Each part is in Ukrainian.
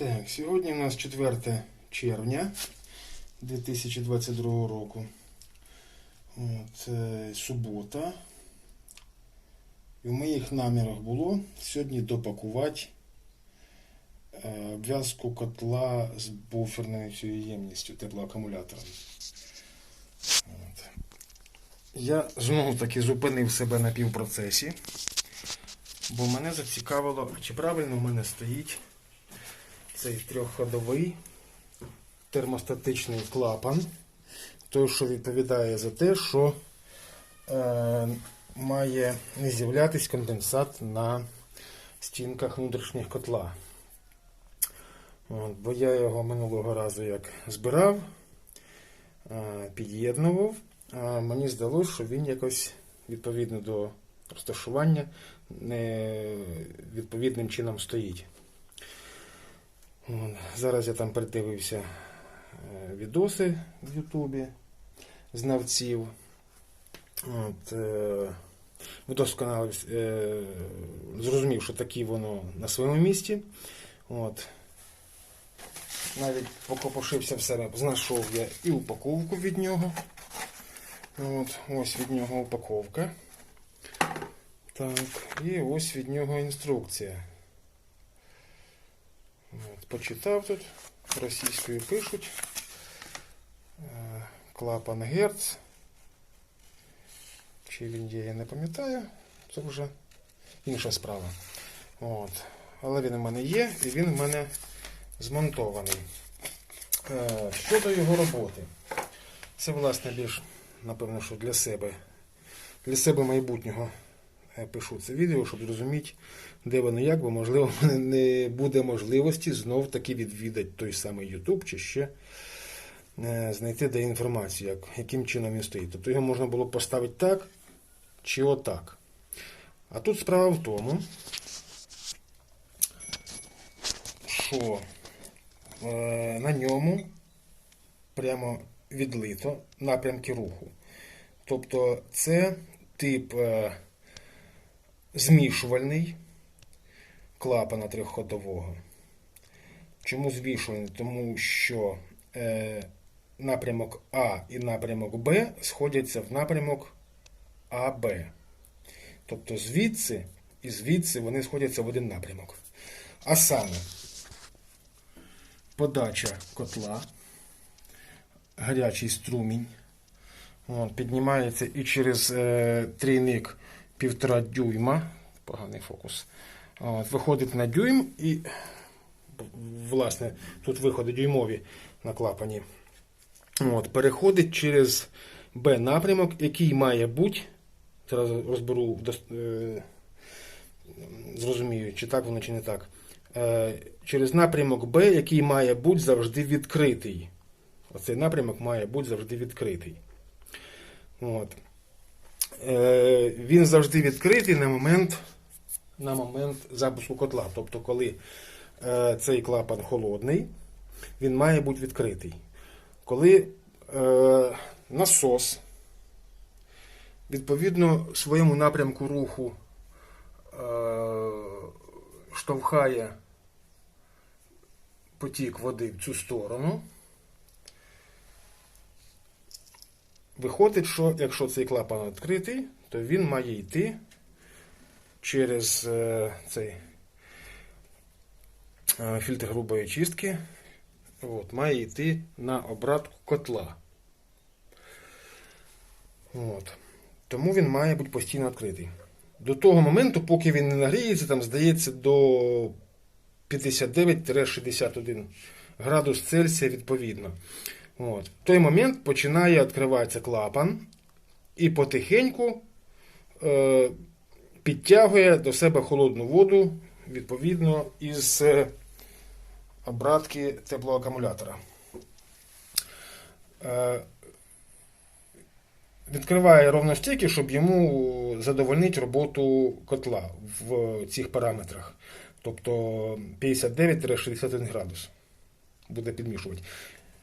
Так, сьогодні у нас 4 червня 2022 року. От, е, субота. І в моїх намірах було сьогодні допакувати е, обв'язку котла з буферною цією ємністю теплоакумулятором. От. Я знову таки зупинив себе на півпроцесі, бо мене зацікавило, чи правильно в мене стоїть цей трьохходовий термостатичний клапан, той, що відповідає за те, що е, має не з'являтись конденсат на стінках внутрішніх котла. От, бо я його минулого разу як збирав, е, під'єднував, а мені здалося, що він якось відповідно до розташування не відповідним чином стоїть. От, Зараз я там передивився е, відоси в Ютубі знавців. От, е, е, зрозумів, що такі воно на своєму місці. От. Навіть покопошився в себе, знайшов я і упаковку від нього. От, ось від нього упаковка. Так, і ось від нього інструкція. От, почитав тут, російською пишуть. Е, Клапан Герц. Чи він є, я не пам'ятаю. Це вже інша справа. От. Але він у мене є і він у мене змонтований. Е, Щодо його роботи. Це, власне, більш, напевно, що для себе. Для себе майбутнього пишу це відео, щоб зрозуміти, де воно як, бо можливо в мене не буде можливості знов таки відвідати той самий YouTube чи ще е, знайти де інформацію, як, яким чином він стоїть. Тобто його можна було поставити так чи отак. А тут справа в тому, що е, на ньому прямо відлито напрямки руху. Тобто це тип е, змішувальний клапана трьохходового. Чому змішувальний? Тому що е, напрямок А і напрямок Б сходяться в напрямок АБ. Тобто звідси і звідси вони сходяться в один напрямок. А саме подача котла, гарячий струмінь. Піднімається і через е, трійник півтора дюйма. Поганий фокус. От, виходить на дюйм і, власне, тут виходи дюймові на клапані. От, переходить через Б напрямок, який має бути. Зараз розберу, е, зрозумію, чи так воно, чи не так. Е, через напрямок Б, який має бути завжди відкритий. Оцей напрямок має бути завжди відкритий. От. Е, він завжди відкритий на момент, на момент запуску котла. Тобто, коли е, цей клапан холодний, він має бути відкритий. Коли е, насос відповідно своєму напрямку руху штовхає потік води в цю сторону. Виходить, що якщо цей клапан відкритий, то він має йти через е, цей е, фільтр грубої чистки. От, має йти на обратку котла. От. Тому він має бути постійно відкритий. До того моменту, поки він не нагріється, там здається до 59-61 градус Цельсія відповідно. От. В той момент починає відкриватися клапан і потихеньку е, підтягує до себе холодну воду відповідно із е, обратки теплоакумулятора. Е, відкриває ровно стільки, щоб йому задовольнити роботу котла в цих параметрах. Тобто 59-61 градус буде підмішувати.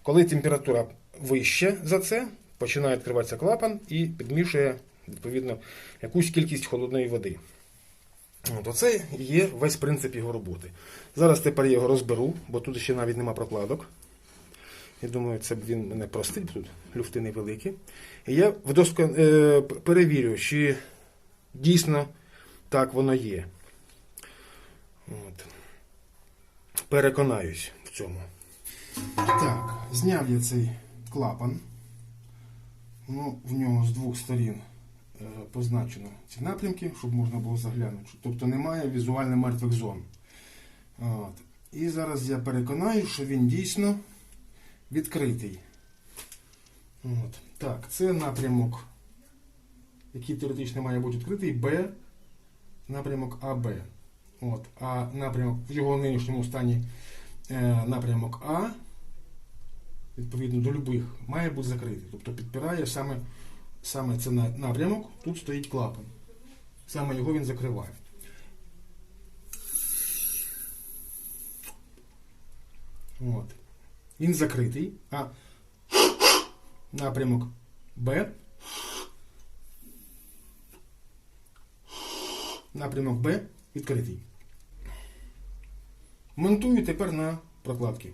Коли температура вища за це, починає відкриватися клапан і підмішує відповідно якусь кількість холодної води. От, оце є весь принцип його роботи. Зараз тепер я його розберу, бо тут ще навіть нема прокладок. Я думаю, це він мене простить, тут люфти невеликі. І я вдоска, е, перевірю, чи дійсно так воно є. От. Переконаюсь в цьому. Так, зняв я цей клапан. Ну, в нього з двох сторін е, позначено ці напрямки, щоб можна було заглянути. Тобто немає візуально мертвих зон. От. І зараз я переконаю, що він дійсно відкритий. От. Так, це напрямок, який теоретично має бути відкритий, Б, напрямок АБ. От. А напрямок в його нинішньому стані е, напрямок А, відповідно до любих, має бути закритий. Тобто підпирає саме, саме це напрямок, тут стоїть клапан. Саме його він закриває. От. Він закритий, а напрямок Б. Напрямок Б відкритий. Монтую тепер на прокладки.